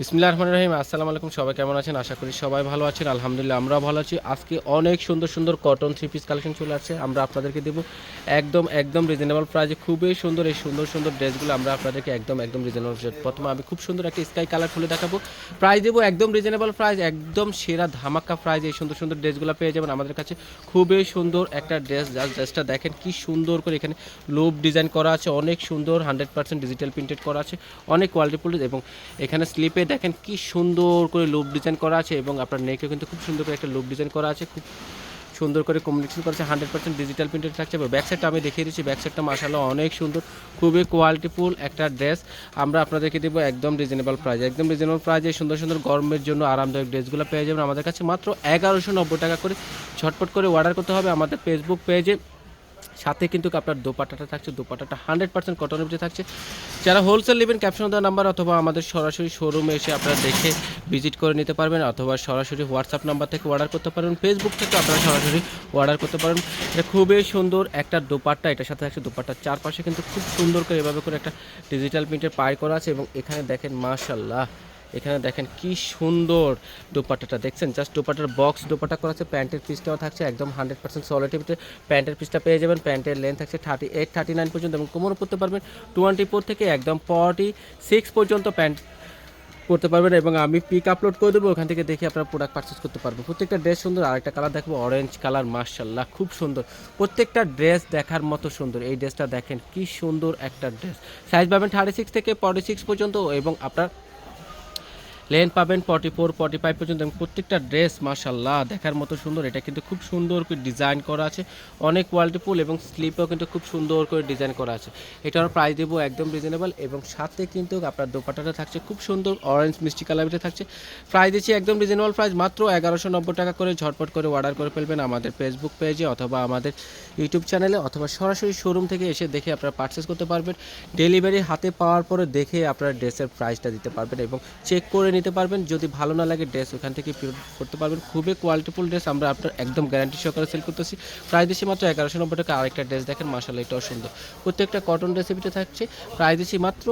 বিসমিল্লাহ রহমান রহিম, আসসালামু আলাইকুম, সবাই কেমন আছেন? আশা করি সবাই ভালো আছেন। আলহামদুলিল্লাহ, আমরাও ভালো আছি। আজকে অনেক সুন্দর সুন্দর কটন থ্রি পিস কালেকশন চলে আসছে। আমরা আপনাদেরকে দেবো একদম একদম রিজনেবল প্রাইজে খুবই সুন্দর এই সুন্দর সুন্দর ড্রেসগুলো আমরা আপনাদেরকে একদম একদম রিজনেবল প্রথমে আমি খুব সুন্দর একটা স্কাই কালার খুলে দেখাবো। প্রাইস দেবো একদম রিজনেবল প্রাইস একদম সেরা ধামাকা প্রাইজ এই সুন্দর সুন্দর ড্রেসগুলো পেয়ে যাবেন আমাদের কাছে। খুবই সুন্দর একটা ড্রেস যার ড্রেসটা দেখেন কি সুন্দর করে এখানে লোভ ডিজাইন করা আছে। অনেক সুন্দর হান্ড্রেড পার্সেন্ট ডিজিটাল প্রিন্টেড করা আছে। অনেক কোয়ালিটিফুল এবং এখানে স্লিপে দেখেন কি সুন্দর করে লুপ ডিজাইন করা আছে এবং আপনার নেকেও কিন্তু খুব সুন্দর করে একটা লুপ ডিজাইন করা আছে, খুব সুন্দর করে কমিউনিকেশন করা আছে হান্ড্রেড পার্সেন্ট ডিজিটাল প্রিন্টেড থাকছে। ব্যাক সাইডটা আমি দেখিয়ে দিচ্ছি ব্যাক সাইডটা মাসাল্লাহ অনেক সুন্দর, খুবই কোয়ালিটিফুল একটা ড্রেস আমরা আপনাদেরকে দেবো একদম রিজনেবল প্রাইস একদম রিজনেবল প্রাইজে সুন্দর সুন্দর গরমের জন্য আরামদায়ক ড্রেসগুলো পেয়ে যাবেন। আমাদের কাছে মাত্র এগারোশো নব্বই টাকা করে ঝটপট করে অর্ডার করতে হবে। আমাদের ফেসবুক পেজে সাথে কিন্তু আপনার দোপাটাটা থাকছে দোপাটাটা হান্ড্রেড পার্সেন্ট কটনের ভিতরে থাকছে। যারা হোলসেল নেবেন ক্যাপশন দেওয়া নাম্বার অথবা আমাদের সরাসরি শোরুমে এসে আপনারা দেখে ভিজিট করে নিতে পারবেন অথবা সরাসরি হোয়াটসঅ্যাপ নাম্বার থেকে অর্ডার করতে পারেন ফেসবুক থেকে আপনারা সরাসরি অর্ডার করতে পারেন এটা খুবই সুন্দর একটা দোপাট্টা, এটার সাথে থাকছে দোপাট্টার চারপাশে কিন্তু খুব সুন্দর করে এভাবে করে একটা ডিজিটাল প্রিন্টের পাই করা আছে এবং এখানে দেখেন মাশাল্লাহ এখানে দেখেন কি সুন্দর দোপাট্টাটা। দেখছেন? জাস্ট দোপাট্টার বক্স দোপাট্টা করা আছে, প্যান্টের পিসটাও থাকছে, একদম হান্ড্রেড পার্সেন্ট সলিটিভ প্যান্টের পিসটা পেয়ে যাবেন। প্যান্টের লেন্থ থাকছে থার্টি এইট থার্টি নাইন পর্যন্ত এবং কোমরও পড়তে পারবেন টোয়েন্টি ফোর থেকে একদম ফর্টি সিক্স পর্যন্ত প্যান্ট করতে পারবেন এবং আমি পিক আপলোড করে দেবো, ওখান থেকে দেখে আপনারা প্রোডাক্ট পারচেস করতে পারবেন। প্রত্যেকটা ড্রেস সুন্দর, আরেকটা কালার দেখব অরেঞ্জ কালার মার্শাল্লাহ খুব সুন্দর। প্রত্যেকটা ড্রেস দেখার মতো সুন্দর। এই ড্রেসটা দেখেন কি সুন্দর একটা ড্রেস সাইজ পাবেন থার্টি সিক্স থেকে ফর্টি সিক্স পর্যন্ত এবং আপনার লেন্থ পাবেন ফর্টি ফোর, ফর্টি ফাইভ পর্যন্ত এবং প্রত্যেকটা ড্রেস মাশাল্লাহ দেখার মতো সুন্দর। এটা কিন্তু খুব সুন্দর করে ডিজাইন করা আছে। অনেক কোয়ালিটিফুল এবং স্লিপেও কিন্তু খুব সুন্দর করে ডিজাইন করা আছে। এটার প্রাইস দেবো একদম রিজনেবল এবং সাথে কিন্তু আপনার দোপাটাটা থাকছে খুব সুন্দর অরেঞ্জ মিষ্টি কালারটা থাকছে। প্রাইস দিচ্ছি একদম রিজনেবল প্রাইস মাত্র এগারোশো নব্বই টাকা করে ঝটপট করে অর্ডার করে ফেলবেন আমাদের ফেসবুক পেজে অথবা আমাদের ইউটিউব চ্যানেলে অথবা সরাসরি শোরুম থেকে এসে দেখে আপনারা পারচেস করতে পারবেন। ডেলিভারি হাতে পাওয়ার পরে দেখে আপনারা ড্রেসের প্রাইসটা দিতে পারবেন এবং চেক করে নিতে পারবেন। যদি ভালো না লাগে ড্রেস ওখান থেকে ফেরত করতে পারবেন। খুবই কোয়ালিটিফুল ড্রেস আমরা আপনার একদম গ্যারান্টি সহকারে সেল করতেছি। প্রায় দিচ্ছি মাত্র এগারোশো নব্বই টাকা আরেকটা ড্রেস দেখেন মাসাল এটাও সুন্দর। প্রত্যেকটা কটন রেসিপিতে থাকছে। প্রায় দিচ্ছি মাত্র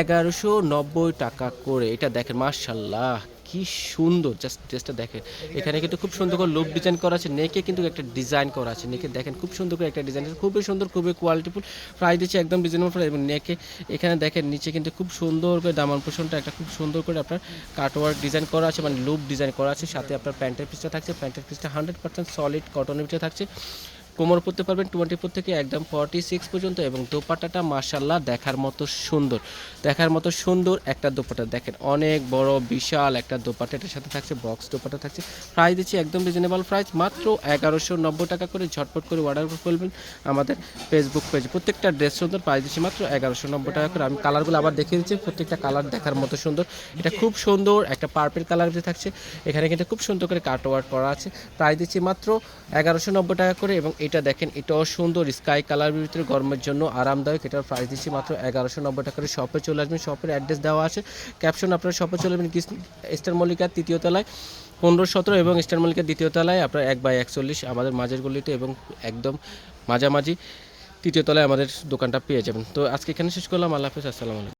এগারোশো নব্বই টাকা করে। এটা দেখেন মার্শাল্লাহ কি সুন্দর জাস্ট ড্রেসটা দেখেন। এখানে কিন্তু খুব সুন্দর করে লুক ডিজাইন করা আছে, নেকে কিন্তু একটা ডিজাইন করা আছে। নেকে দেখেন, খুব সুন্দর করে একটা ডিজাইন খুবই সুন্দর, খুবই কোয়ালিটিফুল প্রাইস দিচ্ছে একদম রিজনেবল প্রাইস এবং নেকে, এখানে দেখেন, নিচে কিন্তু খুব সুন্দর করে দামান পোষণটা একটা খুব সুন্দর করে আপনার কাটওয়ার্ক ডিজাইন করা আছে মানে লুপ ডিজাইন করা আছে। সাথে আপনার প্যান্টের পিসটা থাকছে। প্যান্টের পিসটা হান্ড্রেড পার্সেন্ট সলিড কটনের ভিতরে থাকছে। কোমর পরতে পারবেন টোয়েন্টি ফোর থেকে একদম ফর্টি সিক্স পর্যন্ত এবং দোপাট্টাটা মার্শাল্লাহ দেখার মতো সুন্দর। দেখার মতো সুন্দর একটা দোপাট্টা। দেখেন অনেক বড়, বিশাল একটা দোপাট্টা। এটার সাথে থাকছে বক্স দোপাট্টা থাকছে। প্রাইস দিচ্ছি একদম রিজনেবল প্রাইস মাত্র এগারোশো নব্বই টাকা করে ঝটপট করে অর্ডার করে ফেলবেন আমাদের ফেসবুক পেজ প্রত্যেকটা ড্রেস সুন্দর প্রাইস দিচ্ছি মাত্র এগারোশো নব্বই টাকা করে। আমি কালারগুলো আবার দেখিয়ে দিচ্ছি, প্রত্যেকটা কালার দেখার মতো সুন্দর। এটা খুব সুন্দর একটা পার্পেল কালার যে থাকছে। এখানে কিন্তু খুব সুন্দর করে কাট ওয়ার্ক করা আছে। প্রাইস দিচ্ছি মাত্র এগারোশো নব্বই টাকা করে এবং এটা দেখেন, এটাও সুন্দর। স্কাই কালার ভিতরে গরমের জন্য আরামদায়ক। এটার প্রাইস দিচ্ছি মাত্র এগারোশো নব্বই টাকা করে শপে চলে আসবেন। শপের অ্যাড্রেস দেওয়া আছে। ক্যাপশন আপনার শপে চলে যাবেন ইস্টার মল্লিকার তৃতীয় তলায়, পনেরো সতেরো এবং ইস্টার মল্লিকার দ্বিতীয় তলায়, আপনার এক বাই একচল্লিশ, আমাদের মাঝের গলিতে এবং একদম মাঝামাঝি তৃতীয় তলায় আমাদের দোকানটা পেয়ে যাবেন। তো আজকে এখানে শেষ করলাম। আল্লাহ হাফিজ। আসসালামু আলাইকুম।